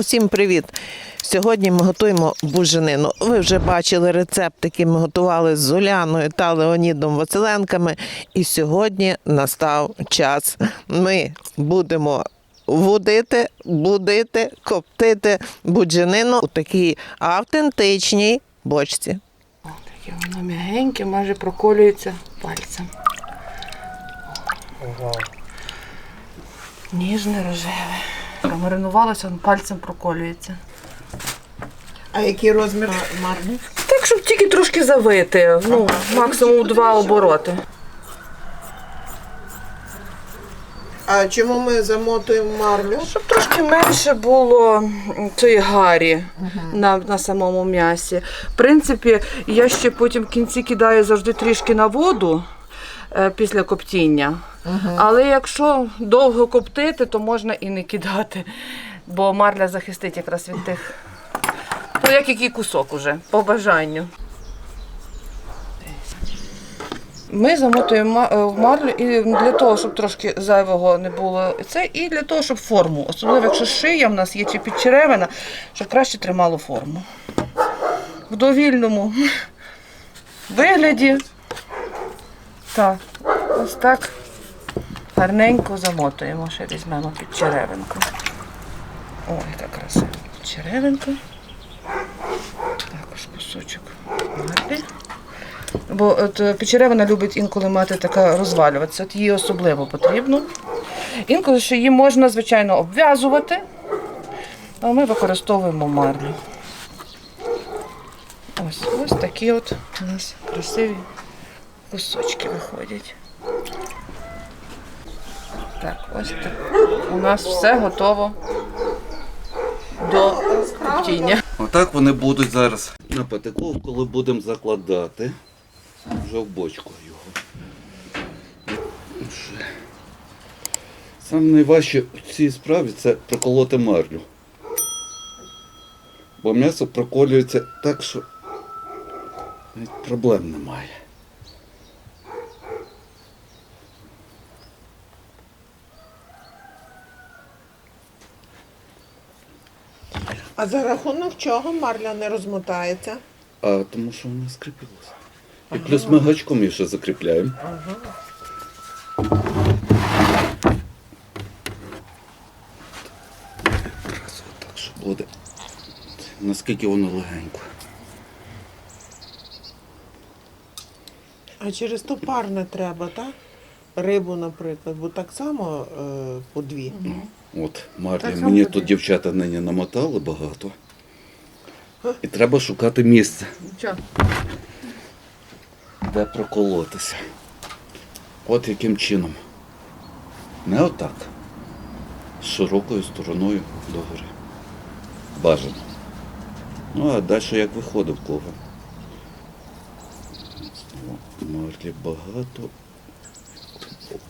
Усім привіт! Сьогодні ми готуємо буженину. Ви вже бачили рецепт, який ми готували з Зуляною та Леонідом Василенками. І сьогодні настав час. Ми будемо водити, будити, коптити будженину у такій автентичній бочці. Таке воно м'ягеньке, майже проколюється пальцем. Ніжне рожеве. Промаринувалося, воно пальцем проколюється. А який розмір марні? Так, щоб тільки трошки завити. Ну, максимум два обороти. А чому ми замотуємо марлю? Щоб трошки менше було цієї гарі на, на самому м'ясі. В принципі, я ще потім в кінці кидаю завжди трішки на воду після коптіння. Але якщо довго коптити, то можна і не кидати, бо марля захистить якраз від тих. Ну, як який кусок уже, по бажанню. Ми замотуємо е, марлю і для того, щоб трошки зайвого не було це, і для того, щоб форму, особливо якщо шия в нас є чи підчеревина, щоб краще тримало форму. В довільному вигляді. Так, ось так гарненько замотуємо, ще візьмемо підчеревинку. Ой, яка краса. Підчеревинка. Також кусочок марлі. Бо от е, печеревина любить інколи мати така розвалюватися. От її особливо потрібно. Інколи ще її можна, звичайно, обв'язувати, а ми використовуємо марлю. Ось, ось такі от у нас красиві кусочки виходять. Так, ось так. У нас все готово до коптіння. Отак вони будуть зараз на патику, коли будемо закладати вже в бочку його. Вже. Саме найважче в цій справі це проколоти марлю. Бо м'ясо проколюється так, що навіть проблем немає. А за рахунок чого марля не розмотається? А тому що воно скріпилося. І плюс ми гачком її ще закріпляємо. Якраз отак, що буде. Наскільки воно легенько. А через то пар не треба, так? Рибу, наприклад, бо так само е, по дві. От, Так само мені тут дівчата нині намотали багато. І треба шукати місце, Що? де проколотися. От яким чином. Не отак. З широкою стороною догори. Бажано. Ну, а далі як виходить в кого. Марлі багато.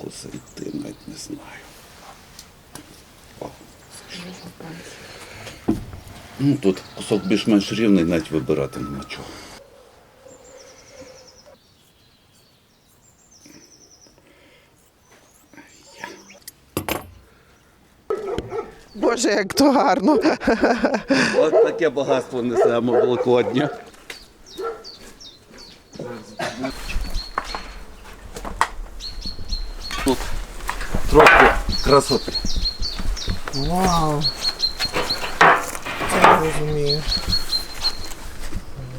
Боку зайти навіть не знаю. О. Ну, тут кусок більш-менш рівний, навіть вибирати нема чого. Боже, як то гарно. От таке багатство несемо великодня. Тут трохи красоти. Вау. Це я розумію.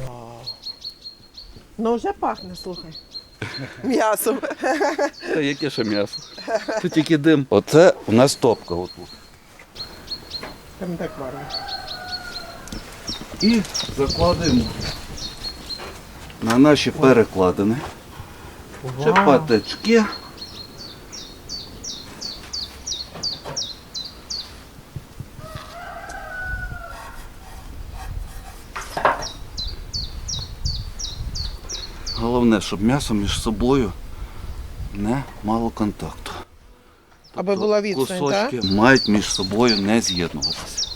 Вау. Ну вже пахне, слухай. М'ясом. Та яке ще м'ясо? Тут тільки дим. Оце у нас топка отут. Там так варно. І закладаємо на наші перекладини. Це Головне, щоб м'ясо між собою не мало контакту. Аби була відстань, так? Кусочки мають між собою не з'єднуватися.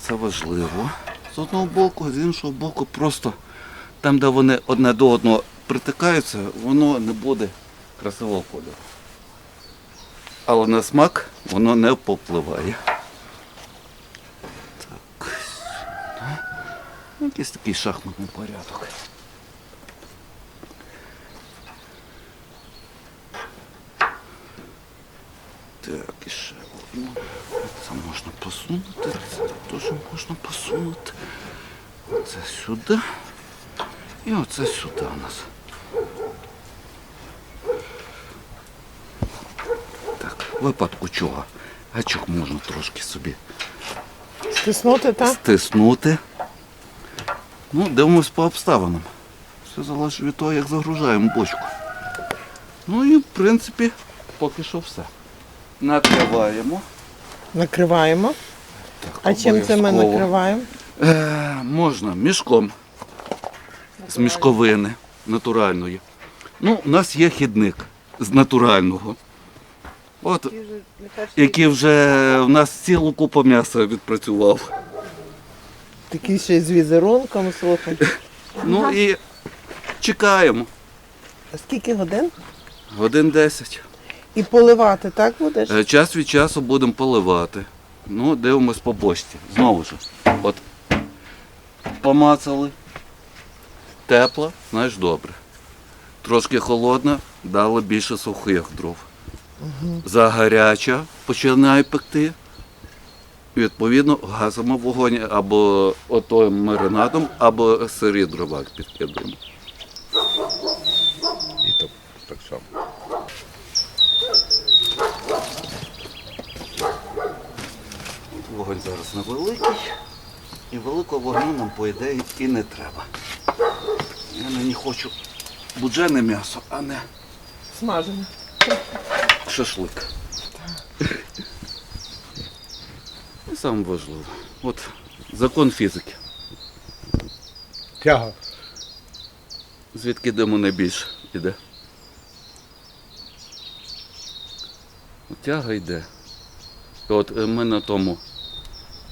Це важливо. З одного боку, з іншого боку, просто там, де вони одне до одного притикаються, воно не буде красивого кольору. Але на смак воно не попливає. Так. сюди. Ну, Якийсь такий шахматний порядок. Так, і ще одну. Це можна посунути, це теж можна посунути. Це сюди. І оце сюди у нас. Так, в випадку чого? Гачок можна трошки собі Стиснути, так? стиснути. Ну, дивимось по обставинам. Все залежить від того, як загружаємо бочку. Ну і в принципі, поки що все. Накриваємо. Накриваємо. Так, А чим це ми накриваємо? Е, можна мішком з мішковини натуральної. Ну, у нас є хідник з натурального. От, який вже у нас цілу купу м'яса відпрацював. Такий ще з візерунком, слухай. Ну і чекаємо. А скільки годин? Годин 10. І поливати, так будеш? Е, Час від часу будемо поливати. Ну, дивимось по бочці. Знову ж. От помацали. Тепла, знаєш, добре. Трошки холодна, дали більше сухих дров. Загаряча починає пекти. Відповідно, гасимо вогонь або отою маринадом, або сирі дрова підкидуємо. І так, так само. Вогонь зараз невеликий. І великого вогню нам, по ідеї, і не треба. Я нині хочу буджене м'ясо, а не Смажене. шашлик. Саме важливо. От закон фізики. Тяга. Звідки диму найбільше йде? Тяга йде. І От е, ми на тому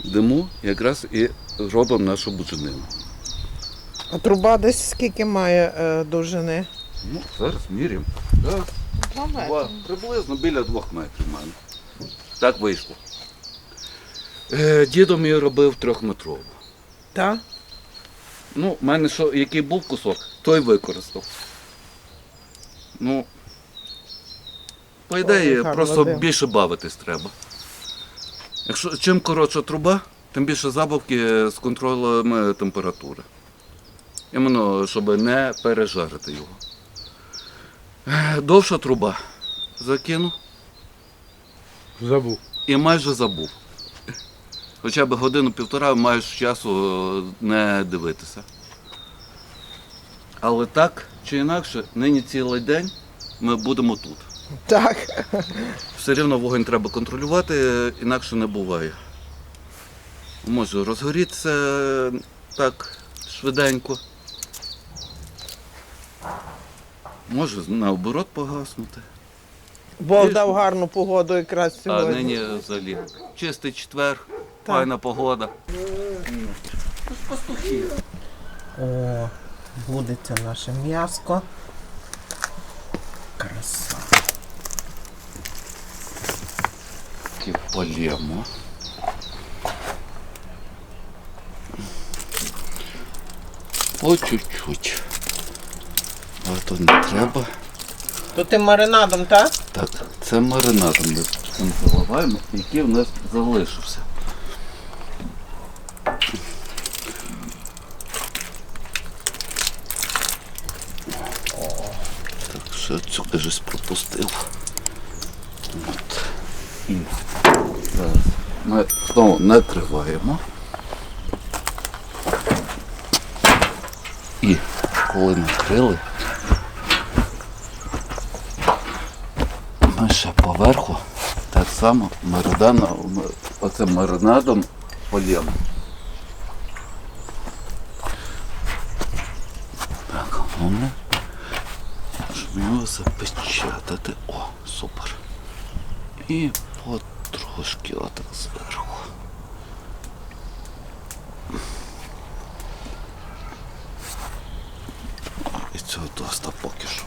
диму якраз і робимо нашу буженину. А труба десь скільки має е, довжини? Ну, зараз міряємо. Так. Два, приблизно біля двох метрів в мене. Так вийшло. Е, дідо мій робив трьохметрову. Так? Ну, в мене що, який був кусок, той використав. Ну, по ідеї, гарно просто робив. більше бавитись треба. Якщо чим коротша труба, тим більше забавки з контролем е, температури. Іменно, щоб не пережарити його. Е, Довша труба закину Забув. і майже забув. Хоча б годину-півтора маєш часу е, не дивитися. Але так чи інакше, нині цілий день ми будемо тут. Так. Все рівно вогонь треба контролювати, інакше не буває. Може розгорітися е, так швиденько. Може наоборот погаснути. Бог дав гарну погоду якраз А нині взагалі чистий четвер, файна погода. О, будеться наше м'яско. Краса. Полємо. По чуть-чуть. А то не треба. То ти маринадом, так? Так, це маринадом ми заливаємо, який в нас залишився. Ще цю кажись пропустив. От. Ми знову накриваємо. І коли накрили, Ми ще поверху так само маринадом, оцим маринадом полємо. Так, головне, запечатати. О, супер. І потрошки отак зверху. І цього доста поки що.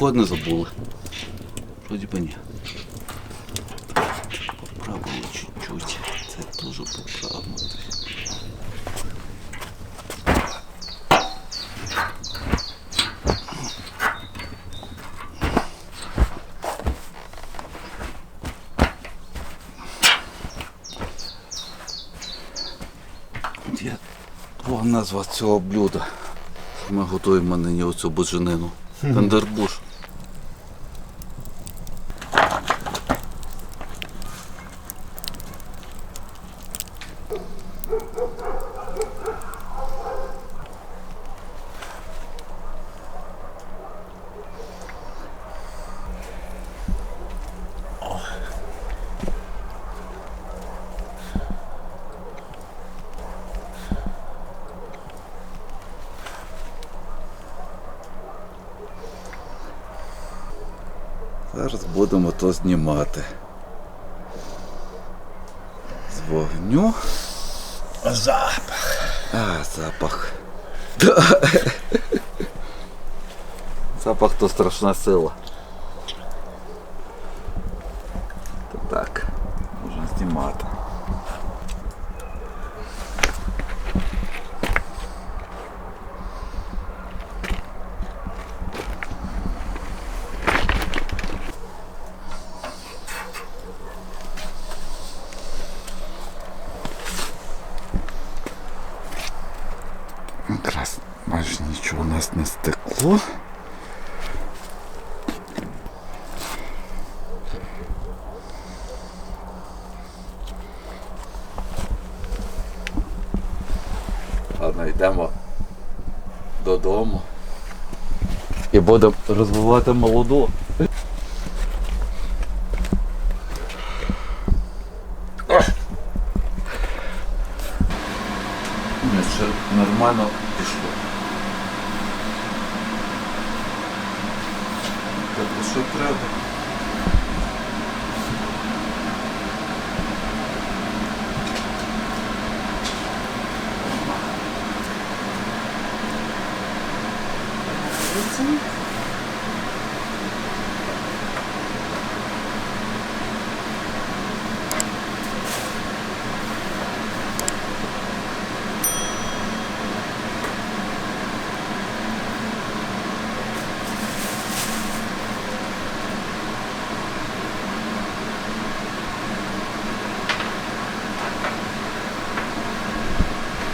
Молоко не забули. Вроді би ні. Поправили чуть-чуть. Це теж поправимо. О, назва цього блюда. Ми готуємо нині оцю буженину. Тендербуш. Зараз будемо то знімати. З вогню. Запах. А, запах. запах то страшна сила. То так, можна знімати. Якраз майже нічого у нас не стекло. Ладно, йдемо додому. І будемо розвивати молоду. Ні, ще нормально пішло. Так, що треба?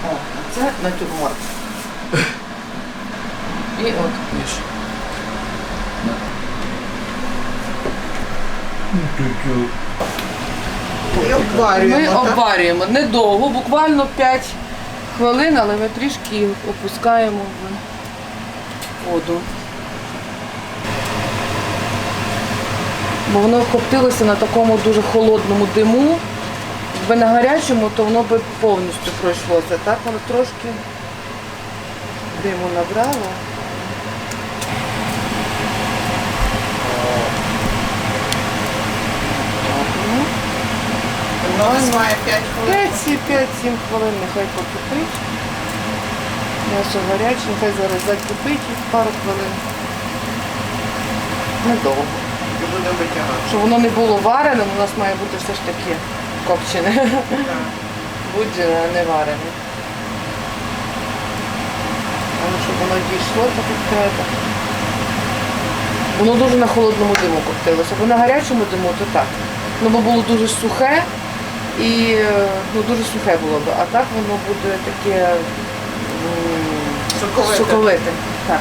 О, а це натюрморт. І от ніж. І обварюємо. Ми так? обварюємо недовго, буквально 5 хвилин, але ми трішки опускаємо в воду. Бо воно коптилося на такому дуже холодному диму. Якби на гарячому, то воно би повністю пройшлося. Так воно трошки диму набрало. Ну, Ну, 5 хвилин. 5-7 хвилин нехай покипить. М'ясо гаряче, нехай зараз закипить пару хвилин. Недовго. Щоб воно не було варене, у нас має бути все ж таки копчене. Буджене, а не варене. Але щоб воно дійшло, так як. Воно дуже на холодному диму коптилося, бо на гарячому диму то так. Ну бо було дуже сухе і е, ну, дуже сухе було б, а так воно буде таке м, Соковите. соковите. Так.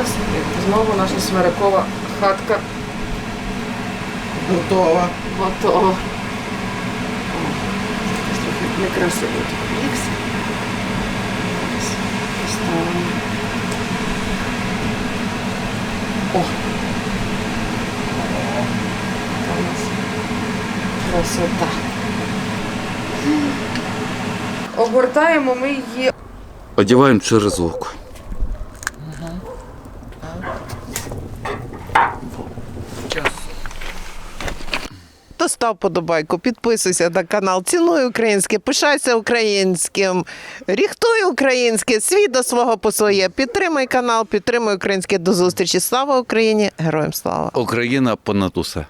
Ось знову наша смиракова хатка Готова. готова. Трохи некрасиво тут мікс. Поставимо. О. Така у нас Красота. Обгортаємо ми її Одіваємо через око. Став подобайку, підписуйся на канал, цінуй українське, пишайся українським, ріхтуй українське, свій до свого по своє. Підтримай канал, підтримуй українське. До зустрічі. Слава Україні! Героям слава! Україна понад усе.